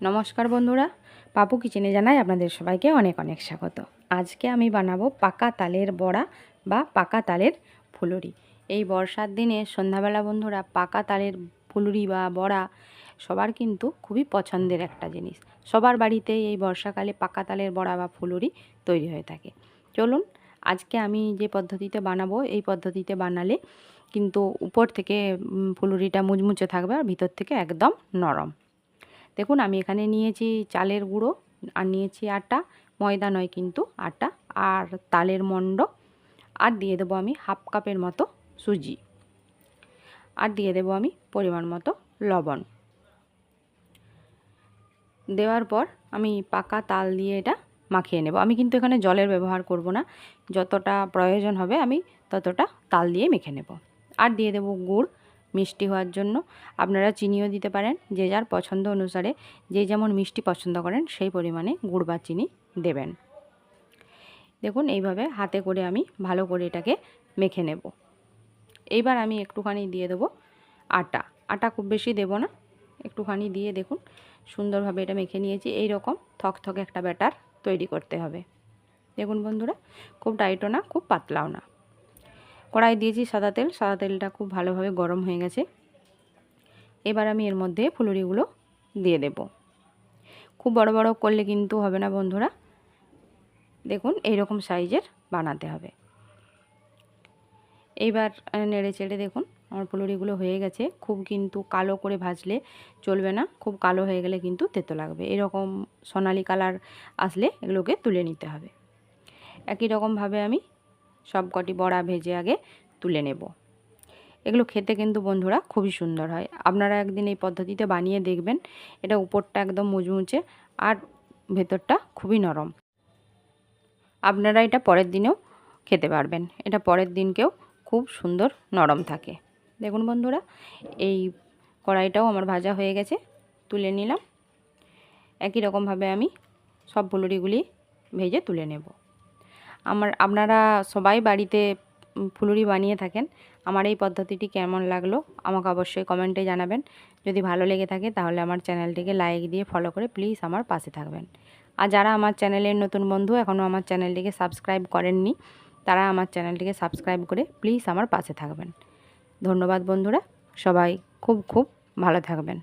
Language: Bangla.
নমস্কার বন্ধুরা, পাপু কিচেনে জানাই আপনাদের সবাইকে অনেক অনেক স্বাগত। আজকে আমি বানাবো পাকা তালের বড়া বা পাকা তালের ফুলুরি। এই বর্ষার দিনে সন্ধ্যাবেলা বন্ধুরা, পাকা তালের ফুলুরি বা বড়া সবার কিন্তু খুবই পছন্দের একটা জিনিস। সবার বাড়িতে এই বর্ষাকালে পাকা তালের বড়া বা ফুলুরি তৈরি হয়ে থাকে। চলুন, আজকে আমি যে পদ্ধতিতে বানাবো, এই পদ্ধতিতে বানালে কিন্তু উপর থেকে ফুলুরিটা মুচমুচে থাকবে আর ভিতর থেকে একদম নরম। দেখুন, আমি এখানে নিয়েছি চালের গুঁড়ো আর নিয়েছি আটা, ময়দা নয় কিন্তু আটা আর তালের মণ্ড আর দিয়ে দেবো আমি হাফ কাপের মতো সুজি আর দিয়ে দেবো আমি পরিমাণ মতো লবণ। দেওয়ার পর আমি পাকা তাল দিয়ে এটা মাখিয়ে নেব। আমি কিন্তু এখানে জলের ব্যবহার করব না, যতটা প্রয়োজন হবে আমি ততটা তাল দিয়ে মেখে নেব। আর দিয়ে দেবো গুড় মিষ্টি হওয়ার জন্য আপনারা চিনিও দিতে পারেন, যে যার পছন্দ অনুসারে যে যেমন মিষ্টি পছন্দ করেন সেই পরিমাণে গুড় বা চিনি দেবেন। দেখুন, এইভাবে হাতে করে আমি ভালো করে এটাকে মেখে নেব। এইবার আমি একটুখানি দিয়ে দেবো আটা। আটা খুব বেশি দেব না, একটুখানি দিয়ে দেখুন সুন্দরভাবে এটা মেখে নিয়েছি। এই রকম থকথকে একটা ব্যাটার তৈরি করতে হবে। দেখুন বন্ধুরা, খুব টাইটও না, খুব পাতলাও না। কড়াই দিয়েছি সাদা তেল। সাদা তেলটা খুব ভালোভাবে গরম হয়ে গেছে। এবার আমি এর মধ্যে ফুলুরিগুলো দিয়ে দেব। খুব বড় বড় করলে কিন্তু হবে না বন্ধুরা। দেখুন, এইরকম সাইজের বানাতে হবে। এইবার নেড়ে চেড়ে দেখুন, আমার ফুলুরিগুলো হয়ে গেছে। খুব কিন্তু কালো করে ভাজলে চলবে না। খুব কালো হয়ে গেলে কিন্তু তেতো লাগবে। এরকম সোনালি কালার আসলে এগুলোকে তুলে নিতে হবে। একই রকমভাবে আমি সব কটি বড়া ভেজে আগে তুলে নেব। এগুলো খেতে কিন্তু বন্ধুরা খুবই সুন্দর হয়। আপনারা একদিন এই পদ্ধতিতে বানিয়ে দেখবেন। এটা উপরটা একদম মুচমুচে আর ভেতরটা খুবই নরম। আপনারা এটা পরের দিনেও খেতে পারবেন। এটা পরের দিনকেও খুব সুন্দর নরম থাকে। দেখুন বন্ধুরা, এই কড়াইটাও আমার ভাজা হয়ে গেছে। তুলে নিলাম। একই রকমভাবে আমি সব ফুলুরিগুলি ভেজে তুলে নেব। আমার, আপনারা সবাই বাড়িতে ফুলুরি বানিয়ে থাকেন। আমার এই পদ্ধতিটি কেমন লাগল আমাকে অবশ্যই কমেন্টে জানাবেন। যদি ভালো লেগে থাকে তাহলে আমার চ্যানেলটিকে লাইক দিয়ে ফলো করে প্লিজ আমার পাশে থাকবেন। আর যারা আমার চ্যানেলের নতুন বন্ধু এখনও আমার চ্যানেলটিকে সাবস্ক্রাইব করেননি, তারা আমার চ্যানেলটিকে সাবস্ক্রাইব করে প্লিজ আমার পাশে থাকবেন। ধন্যবাদ বন্ধুরা, সবাই খুব খুব ভালো থাকবেন।